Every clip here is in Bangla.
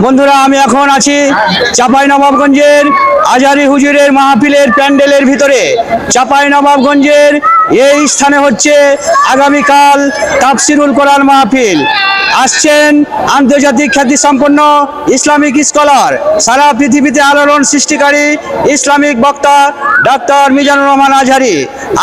বন্ধুরা, আমি এখন আছি চাপাই নবাবগঞ্জের আজারি হুজুরের মাহফিলের প্যান্ডেলের ভিতরে। চাপাই নবাবগঞ্জের এই স্থানে হচ্ছে আগামীকাল তাফসিরুল কোরআন মাহফিল। আসছেন আন্তর্জাতিক খ্যাতি সম্পন্ন ইসলামিক স্কলার, সারা পৃথিবীতে আলোড়ন সৃষ্টিকারী ইসলামিক বক্তা ডক্টর মিজানুর রহমান আজহারি।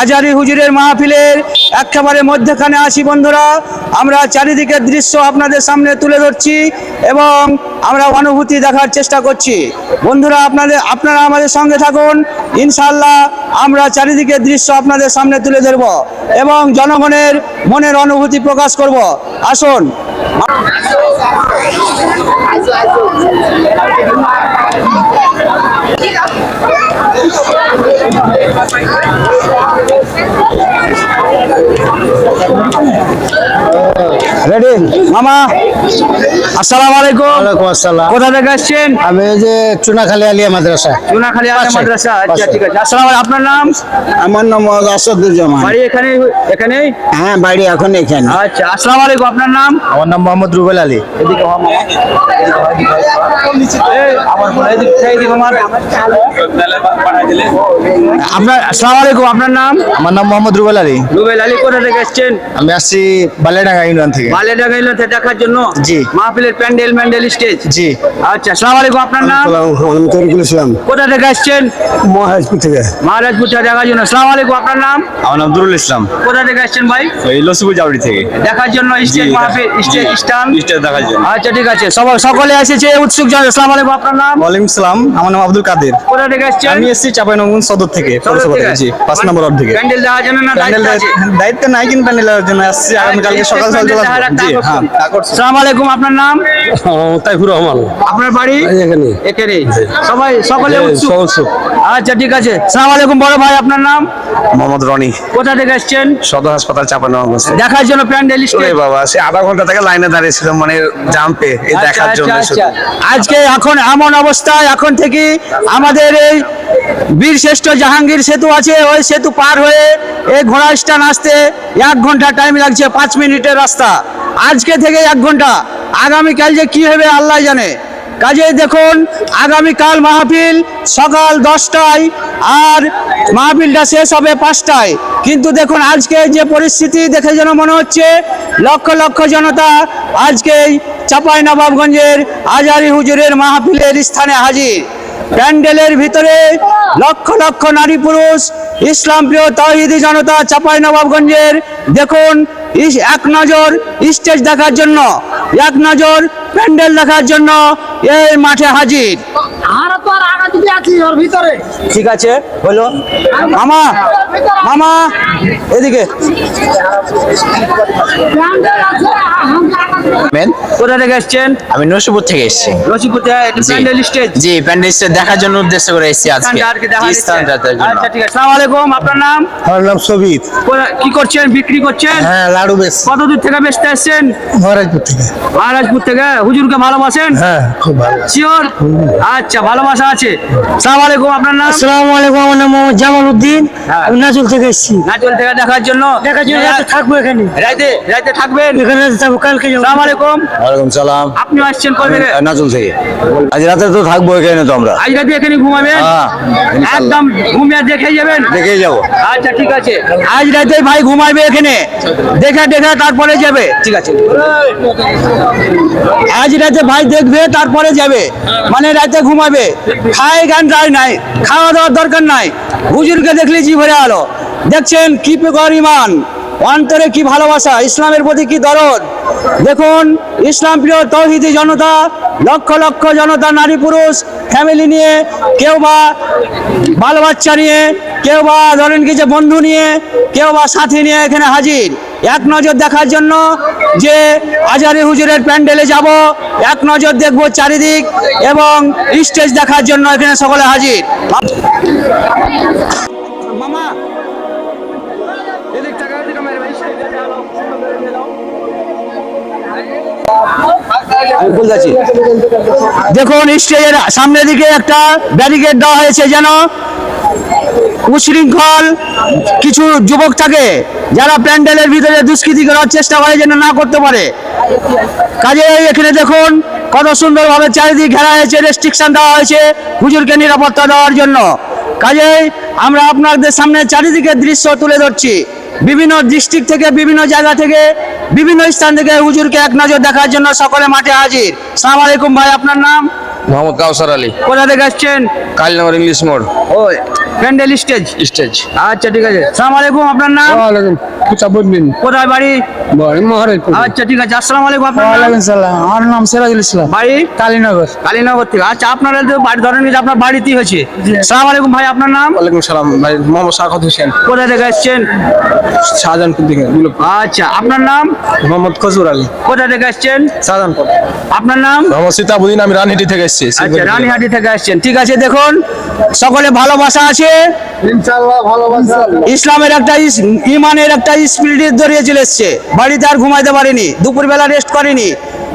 আজহারি হুজুরের মাহফিলের একেবারে মধ্যখানে আসি বন্ধুরা। আমরা চারিদিকের দৃশ্য আপনাদের সামনে তুলে ধরছি এবং আমরা অনুভূতি দেখার চেষ্টা করছি। বন্ধুরা, আপনাদের, আপনারা আমাদের সঙ্গে থাকুন। ইনশাল্লাহ আমরা চারিদিকের দৃশ্য আপনাদের সামনে তুলে ধরব এবং জনগণের মনের অনুভূতি প্রকাশ করব। আসুন। রেডি মামা আসসালামু আলাইকুম ওয়ালাইকুম আসসালাম। কোথা থেকে আসছেন? আমি যে চুনাখালী আলিয়া মাদ্রাসা। চুনাখালী আলিয়া মাদ্রাসা। আচ্ছা ঠিক আছে। আসসালামু আলাইকুম আপনার নাম? আমার নাম মোহাম্মদ আসাদুজ্জামান। বাড়ি এখানে এখানে হ্যাঁ বাড়ি এখন এখানে। আচ্ছা আসসালামু আলাইকুম আপনার নাম? আমার নাম মোহাম্মদ রুবেল আলী। এদিকে আপনার আসসালামু আলাইকুম আপনার নাম? আমার নাম মোহাম্মদ রুবেল আলী। রুবেল আলী কোথা থেকে এসছেন আমি আসছি ইউনিয়ন থেকে। ডাগাইলতে দেখার জন্য? জি। মাহফিলের প্যান্ডেল ম্যান্ডেল স্টেজ? জি। আচ্ছা আসসালামু আলাইকুম আপনার নাম? আমি তরিকুল ইসলাম। কোথা থেকে থেকে। মহারাজপুর থেকে দেখার জন্য। আসসালামু আলাইকুম আপনার নাম? আমার নাম দুরুল ইসলাম। কোথা থেকে ভাই? লসিপুর থেকে। দেখার জন্য স্টেজ মাহফিল স্টেজ স্টান স্টেজ দেখার জন্য। আচ্ছা ঠিক আছে। সকলে এসেছে উৎসুক জন আসসালামু আলাইকুম আপনার নাম? ওয়ালাইকুম সালাম আমার নাম আব্দুল কাদের। কোথা থেকে আসছেন? আমি এসেছি চাপাইনগর সদর থেকে পৌরসভা থেকে। জি পাঁচ নম্বর ওয়ার্ড থেকে। প্যান্ডেল দেখার জন্য না প্যান্ডেল দায়িত্ব নাই কিন্তু প্যান্ডেলের জন্য আসছি। আগামীকালকে সকাল সকাল চলে জি হ্যাঁ। আসসালামু আলাইকুম আপনার নাম? তাইফুর রহমান। আপনার বাড়ি? এখানে এখানে সবাই সকলে উৎসুক? উৎসুক। আচ্ছা ঠিক আছে। আসসালামু আলাইকুম বড় ভাই আপনার নাম? মোহাম্মদ রনি। কোথা থেকে আসছেন? সদর হাসপাতাল চাপাইনগর দেখার জন্য প্যান্ডেল বাবা সে আধা ঘণ্টা থেকে লাইনে দাঁড়িয়েছিলাম মানে জাম্পে এই আচ্ছা, দেখার জন্য আচ্ছা, শুধু। আচ্ছা। আজকে এখন এমন অবস্থায় এখন থেকে আমাদের এই বীর শ্রেষ্ঠ জাহাঙ্গীর সেতু আছে, ওই সেতু পার হয়ে এই ঘোড়া স্ট্যান্ড আসতে এক ঘণ্টা টাইম লাগছে, পাঁচ মিনিটের রাস্তা। আজকে থেকে এক ঘণ্টা। আগামীকাল যে কি হবে আল্লাহ জানে। কাজেই দেখুন, আগামীকাল মাহফিল সকাল দশটায় আর মাহফিলটা শেষ হবে পাঁচটায়। কিন্তু দেখুন, আজকে যে পরিস্থিতি দেখে যেন মনে হচ্ছে, লক্ষ লক্ষ জনতা আজকে এই চাপাই নবাবগঞ্জের আজারি হুজুরের মাহফিলের স্থানে হাজির। প্যান্ডেলের ভিতরে লক্ষ লক্ষ নারী পুরুষ ইসলাম প্রিয় তহিদি জনতা চাপাই নবাবগঞ্জের দেখুন এক নজর স্টেজ দেখার জন্য এক নজর প্যান্ডেল দেখার জন্য এই মাঠে হাজির। ঠিক আছে হলো মামা মামা এদিকে। কোথা থেকে এসছেন? আমি থেকে এসেছি। জি। প্যান্ডেল স্টেজ? দেখার জন্য উদ্দেশ্য করে এসেছি আজকে। স্থানটাকে দেখা জি, দিচ্ছে। স্থানটা দেখার জন্য। আচ্ছা ঠিক আছে। আসসালামু আলাইকুম আপনার নাম? আমার নাম সবিত। কি করছেন বিক্রি করছেন? হ্যাঁ লাড়ু বেশ কত দূর থেকে বেচতে মহারাজপুর থেকে। মহারাজপুর থেকে? হুজুরকে ভালোবাসেন? হ্যাঁ খুব ভালো। শিওর আচ্ছা ভালোবাসা আছে। আলাইকুম আপনার নাম? আসসালামু আলাইকুম আমার নাম মোহাম্মদ জামাল উদ্দিন হ্যাঁ। আমি নাচুল থেকে এসেছি। নাচল থেকে দেখার জন্য? দেখার জন্য রাতে থাকব এখানে। রাইতে রাইতে থাকবেন? এখানে থাকব কালকে যাব। সালাম আলাইকুম। ওয়ালাইকুম সালাম। আপনি আসছেন কবে নাচুল থেকে। আজ রাতে তো থাকব এখানে তো আমরা। আজ রাতে এখানে ঘুমাবেন? হ্যাঁ, একদম ঘুমিয়ে দেখে যাবেন? দেখেই যাব। আচ্ছা ঠিক আছে। আজ রাতে ভাই ঘুমাবে এখানে। দেখে দেখে তারপরে যাবে। ঠিক আছে। আজ রাতে ভাই দেখবে তারপরে যাবে। মানে রাতে ঘুমাবে। খায় গান যায় নাই। খাওয়া দাওয়ার দরকার নাই। হুজুরকে দেখলে জি ভরে আলো। দেখছেন কি পেকর ইমান অন্তরে কি ভালোবাসা? ইসলামের প্রতি কি দরদ? দেখুন, ইসলাম প্রিয় তৌহিদি জনতা, লক্ষ লক্ষ জনতা, নারী পুরুষ ফ্যামিলি নিয়ে, কেউ বা বাল বাচ্চা নিয়ে, কেউ বা ধরেন কি যে বন্ধু নিয়ে, কেউ বা সাথী নিয়ে এখানে হাজির। এক নজর দেখার জন্য যে আজারি হুজুরের প্যান্ডেলে যাব, এক নজর দেখব চারিদিক এবং স্টেজ দেখার জন্য এখানে সকলে হাজির। দেখুন, স্টেজের সামনের দিকে একটা ব্যারিকেড দেওয়া হয়েছে যেন উশৃঙ্খল কিছু যুবক থাকে যারা প্যান্ডেলের ভিতরে দুষ্কৃতি করার চেষ্টা করে যেন না করতে পারে। কাজে এখানে দেখুন, কত সুন্দরভাবে চারিদিক ঘেরা হয়েছে রেস্ট্রিকশন দেওয়া হয়েছে হুজুরকে নিরাপত্তা দেওয়ার জন্য। কাজেই আমরা আপনাদের সামনে চারিদিকের দৃশ্য তুলে ধরছি। বিভিন্ন ডিস্ট্রিক্ট থেকে বিভিন্ন জায়গা থেকে বিভিন্ন স্থান থেকে হুজুরকে এক নজর দেখার জন্য সকলে মাঠে হাজির। সালাম আলাইকুম ভাই আপনার নাম? মোহাম্মদ কাউসার আলী। কোথা থেকে আসছেন? কালনগর ইংলিশ মোড়। ওই প্যান্ডেল স্টেজ? স্টেজ। আচ্ছা ঠিক আছে। সালাম আলাইকুম আপনার নাম? কুচাবুদ্দিন কোথায় বাড়ি? মহারাজপুর। আচ্ছা ঠিক আছে। আসসালামু আলাইকুম আপনার নাম? ওয়ালাইকুম সালাম। আমার নাম সিরাজুল ইসলাম। বাড়ি? কালীনগর। কালীনগর থেকে। আচ্ছা আপনারা তো বাড়ি ধরেন যে আপনার বাড়িতেই হয়েছে। সালাম আলাইকুম ভাই আপনার নাম? ওয়ালাইকুম সালাম ভাই মোহাম্মদ শাকত হোসেন। কোথা থেকে এসছেন? শাহজাহানপুর থেকে আচ্ছা আপনার নাম? মোহাম্মদ খজুর আলী। কোথা থেকে এসছেন? শাহজাহানপুর। আপনার নাম? মোহাম্মদ সীতাবুদ্দিন আমি রানহেটি থেকে এসেছি আচ্ছা রানীহাটি থেকে আসছেন ঠিক আছে দেখুন। সকলে ভালোবাসা আছে? ইসলামের একটা ইমানের একটা স্পিরিট ধরিয়ে চলে এসছে। বাড়িতে আর ঘুমাইতে পারিনি দুপুরবেলা রেস্ট করিনি।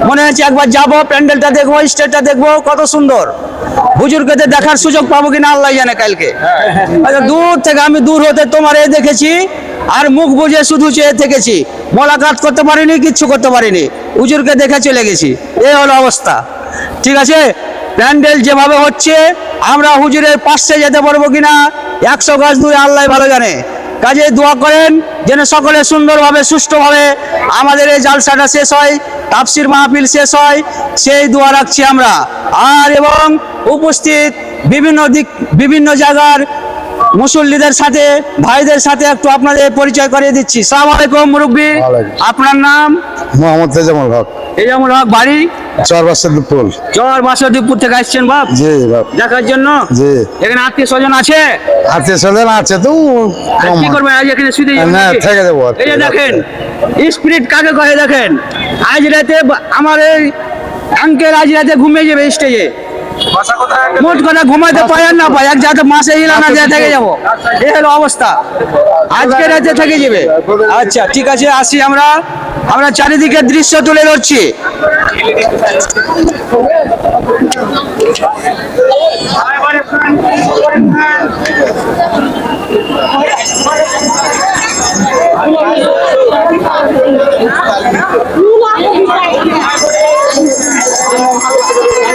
মনে হচ্ছে একবার যাব প্যান্ডেলটা দেখব স্টেজটা দেখব কত সুন্দর। হুজুরকে দেখার সুযোগ পাবো কিনা আল্লাহ জানে কালকে। আচ্ছা, দূর থেকে আমি দূর হতে তোমার এ দেখেছি আর মুখ বুঝে শুধু চেয়ে থেকেছি। মোলাকাত করতে পারিনি কিচ্ছু করতে পারিনি। হুজুরকে দেখে চলে গেছি। এই হলো অবস্থা। ঠিক আছে? প্যান্ডেল যেভাবে হচ্ছে, আমরা হুজুরের পাশে যেতে পারব কিনা, একশো গাছ দূরে আল্লাহ ভালো জানে। কাজে দোয়া করেন যেন সকলে সুন্দরভাবে, সুষ্ঠুভাবে আমাদের এই জালসাটা শেষ হয় তাপসির মাহফিল শেষ হয়, সেই দোয়া রাখছি আমরা। আর এবং উপস্থিত বিভিন্ন দিক, বিভিন্ন জায়গার মুসল্লিদের সাথে ভাইদের সাথে একটু আপনাদের পরিচয় করিয়ে দিচ্ছি। সালাম আলাইকুম মুরব্বী। আপনার নাম? মোহাম্মদ তেজামুল হক। এই যেমন হক বাড়ি? চার চর থেকে আসছেন বাপ? জি বাপ। দেখার জন্য? জি। এখানে আত্মীয় স্বজন আছে? আত্মীয় স্বজন আছে তো আর কি করবেন? আজ এখানে শুধু না, থেকে যাব এই দেখেন স্পিরিট কাকে দেখেন? আজ রাতে আমার এই আঙ্কেল আজ রাতে ঘুমিয়ে যাবে স্টেজে মোট কথা ঘুমাইতে পাই আর না পাই এক যাতে মাসে ইলা না দিয়ে থেকে যাব। এই হলো অবস্থা। আজকে রাতে থেকে যাবে। আচ্ছা ঠিক আছে আসি আমরা। আমরা চারিদিকে দৃশ্য তুলে ধরছি।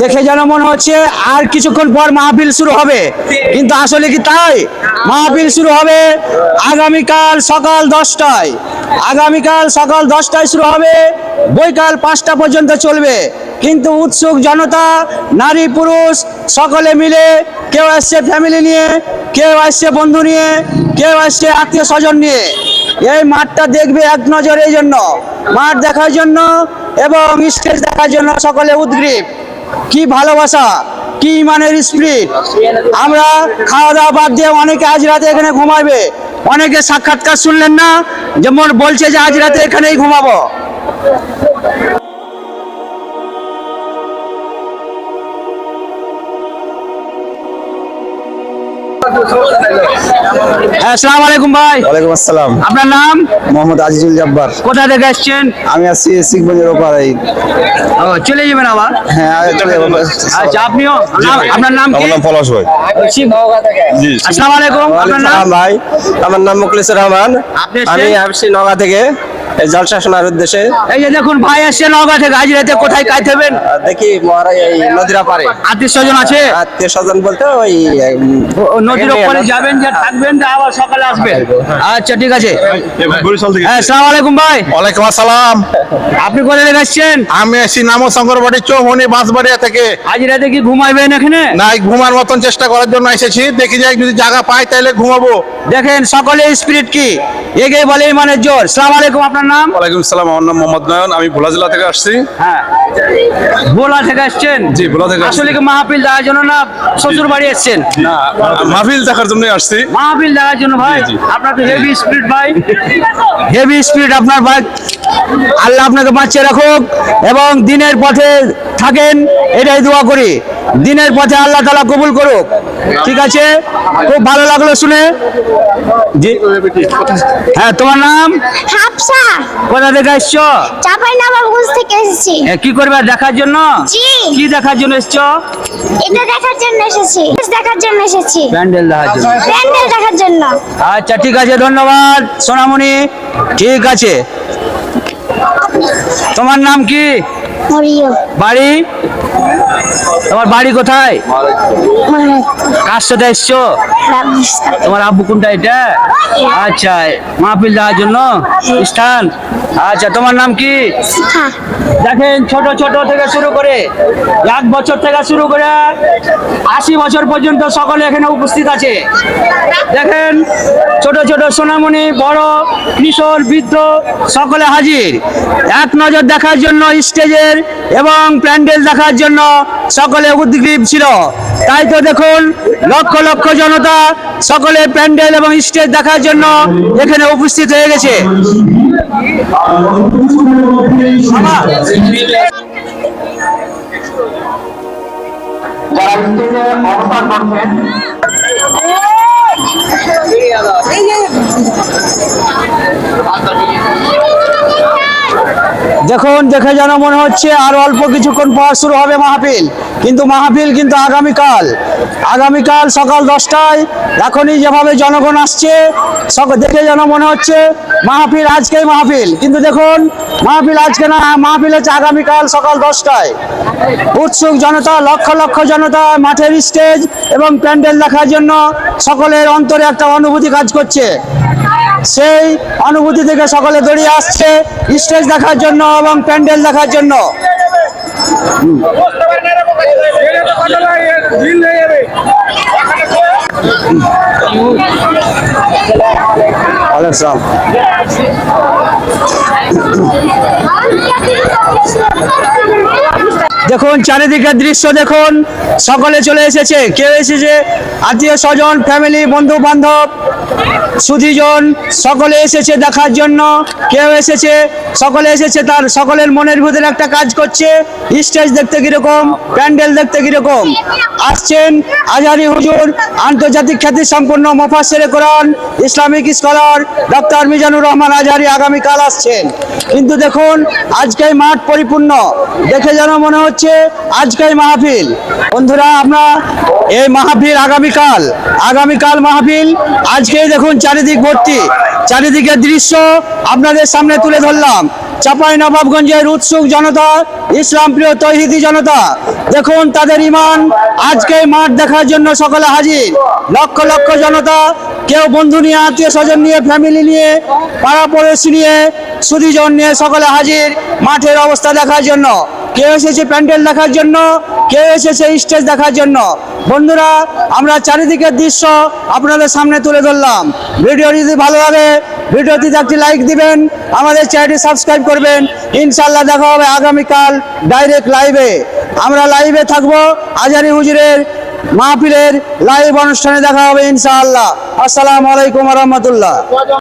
দেখে যেন মনে হচ্ছে আর কিছুক্ষণ পর মাহফিল শুরু হবে। কিন্তু আসলে কি তাই? মাহফিল শুরু হবে আগামীকাল সকাল দশটায়। আগামীকাল সকাল দশটায় শুরু হবে। বৈকাল পাঁচটা পর্যন্ত চলবে। কিন্তু উৎসুক জনতা, নারী, পুরুষ, সকলে মিলে কেউ আসছে ফ্যামিলি নিয়ে, কেউ আসছে বন্ধু নিয়ে, কেউ আসছে আত্মীয় স্বজন নিয়ে। এই মাঠটা দেখবে এক নজর এই জন্য। মাঠ দেখার জন্য এবং স্টেজ দেখার জন্য সকলে উদ্গ্রীব। কি ভালোবাসা, কি ইমানের স্পিরিট আমরা খাওয়া দাওয়া বাদ দিয়ে অনেকে আজ রাতে এখানে ঘুমাবে। অনেকে সাক্ষাৎকার শুনলেন না যেমন বলছে যে আজ রাতে এখানেই ঘুমাবো। আসসালামু আলাইকুম ভাই। ওয়ালাইকুম আসসালাম। আপনার নাম? মোহাম্মদ আজিজুল জব্বার। কোথা থেকে আসছেন? আমি আসছি শিখগঞ্জের ওপারে ও চলে যাবেন আবার? হ্যাঁ চলে যাব। আচ্ছা আপনিও আপনার নাম কি? পলাশ ভাই। জি আসসালামু আলাইকুম আপনার নাম? ভাই। আমার নাম মুখলিসুর রহমান। আপনি আমি আসছি নগা থেকে। জলসা শোনার উদ্দেশ্যে। এই যে দেখুন ভাই আসছে নওগাঁ থেকে আজ রাতে কোথায় কাইতে হবেন দেখি মহারাজ এই নদীরা পারে আত্মীয় স্বজন আছে? আত্মীয় স্বজন বলতে ওই নদীর ওপরে যাবেন যে থাকবেন আবার সকালে আসবেন। আচ্ছা ঠিক আছে। হ্যাঁ আসসালামু আলাইকুম ভাই। ওয়ালাইকুম আসসালাম। আপনি কোথা থেকে আসছেন? আমি আছি নাম শঙ্করবাড়ি চৌমনি বাঁশবাড়িয়া থেকে। আজ রাতে কি ঘুমাইবেন এখানে? না ঘুমার মতন চেষ্টা করার জন্য এসেছি। দেখি যাই যদি জায়গা পাই তাহলে ঘুমাবো। দেখেন সকলে স্পিরিট কি? এগে বলে ইমানের জোর। সালাম আলাইকুম আপনার নাম? ওয়ালাইকুম সালাম আমার নাম মোহাম্মদ নয়ন আমি ভোলা জেলা থেকে আসছি। হ্যাঁ। ভোলা থেকে আসছেন? জি, ভোলা থেকে আসলে কি মাহফিল দেখার জন্য না শ্বশুর বাড়ি এসছেন? না মাহফিল দেখার জন্য আসছি। মাহফিল দেখার জন্য ভাই? আপনার তো হেভি স্পিরিট ভাই। হেভি স্পিরিট আপনার ভাই। আল্লাহ আপনাকে বাঁচিয়ে রাখুক এবং দিনের পথে থাকেন এটাই দোয়া করি। দিনের পথে আল্লাহ তালা কবুল করুক। ঠিক আছে? খুব ভালো লাগল শুনে। জি। হ্যাঁ তোমার নাম? হাফসা। কোথা থেকে এসছো? চাপাই নবাবগঞ্জ থেকে এসেছি। কি করবে দেখার জন্য? জি। কি দেখার জন্য এসছো? এটা দেখার জন্য এসেছি। দেখার জন্য এসেছি। প্যান্ডেল দেখার জন্য। প্যান্ডেল দেখার জন্য। আচ্ছা ঠিক আছে ধন্যবাদ সোনামণি। ঠিক আছে। তোমার নাম কি? বাড়ি? তোমার বাড়ি কোথায়? কার সাথে এসছো? তোমার আব্বু কোনটা এটা? আচ্ছা মাহফিল দেওয়ার জন্য স্থান? আচ্ছা তোমার নাম কি? দেখেন ছোট ছোট থেকে শুরু করে এক বছর থেকে শুরু করে আশি বছর পর্যন্ত সকলে এখানে উপস্থিত আছে। দেখেন ছোট ছোট সোনামণি বড় কিশোর বৃদ্ধ সকলে হাজির। এক নজর দেখার জন্য স্টেজের এবং প্যান্ডেল দেখার জন্য সকলে উদ্গ্রীব ছিল। তাই তো দেখুন, লক্ষ লক্ষ জনতা সকলে প্যান্ডেল এবং স্টেজ দেখার জন্য এখানে উপস্থিত হয়ে গেছে। দেখুন, দেখে যেন মনে হচ্ছে আর অল্প কিছুক্ষণ পর শুরু হবে মাহফিল। কিন্তু মাহফিল কিন্তু আগামীকাল। আগামীকাল সকাল দশটায়। এখনই যেভাবে জনগণ আসছে দেখে যেন মনে হচ্ছে মাহফিল আজকেই মাহফিল। কিন্তু দেখুন, মাহফিল আজকে না, মাহফিল হচ্ছে আগামীকাল সকাল দশটায়। উৎসুক জনতা, লক্ষ লক্ষ জনতা মাঠের স্টেজ এবং প্যান্ডেল দেখার জন্য সকলের অন্তরে একটা অনুভূতি কাজ করছে। সেই অনুভূতি থেকে সকলে দড়িয়ে আসছে। স্টেজ দেখার জন্য এবং প্যান্ডেল দেখার জন্য। দেখুন চারিদিকের দৃশ্য দেখুন। সকলে চলে এসেছে। কেউ এসেছে আত্মীয় স্বজন ফ্যামিলি বন্ধু বান্ধব সুধীজন সকলে এসেছে দেখার জন্য। কেউ এসেছে, সকলে এসেছে তার, সকলের মনের ভিতরে একটা কাজ করছে। স্টেজ দেখতে কীরকম, প্যান্ডেল দেখতে কীরকম? আসছেন আজারি হুজুর, আন্তর্জাতিক খ্যাতি সম্পন্ন মোফাসের Quran, Islamic scholar doctor Mizanur Rahman Azhari আগামীকাল আসছেন। কিন্তু দেখুন আজকে মাঠ পরিপূর্ণ। দেখে যেন মনে হচ্ছে আজকেই মাহফিল। বন্ধুরা, আমরা এই মাহফিল আগামীকাল আগামীকাল মাহফিল আজকেই দেখুন চারিদিক ভর্তি। চারিদিকের দৃশ্য আপনাদের সামনে তুলে ধরলাম। চাপাই নবাবগঞ্জের উৎসুক জনতা ইসলাম প্রিয় তৌহিদি জনতা, দেখুন তাদের ইমান। আজকে মাঠ দেখার জন্য সকলে হাজির। লক্ষ লক্ষ জনতা, কেউ বন্ধু নিয়ে, আত্মীয় স্বজন নিয়ে, ফ্যামিলি নিয়ে, পাড়া পড়োশি নিয়ে সুদীজন নিয়ে সকলে হাজির। মাঠের অবস্থা দেখার জন্য, কেউ এসেছে প্যান্ডেল দেখার জন্য কেউ এসেছে স্টেজ দেখার জন্য? বন্ধুরা, আমরা চারিদিকের দৃশ্য আপনাদের সামনে তুলে ধরলাম। ভিডিও যদি ভালো লাগে ভিডিওটিতে একটি লাইক দিবেন, আমাদের চ্যানেলটি সাবস্ক্রাইব করবেন। ইনশাল্লাহ দেখা হবে আগামীকাল ডাইরেক্ট লাইভে আমরা লাইভে থাকব আজারি হুজুরের মাহফিলের লাইভ অনুষ্ঠানে দেখা হবে ইনশাআল্লাহ। আসসালামু আলাইকুম রহমতুল্লাহ।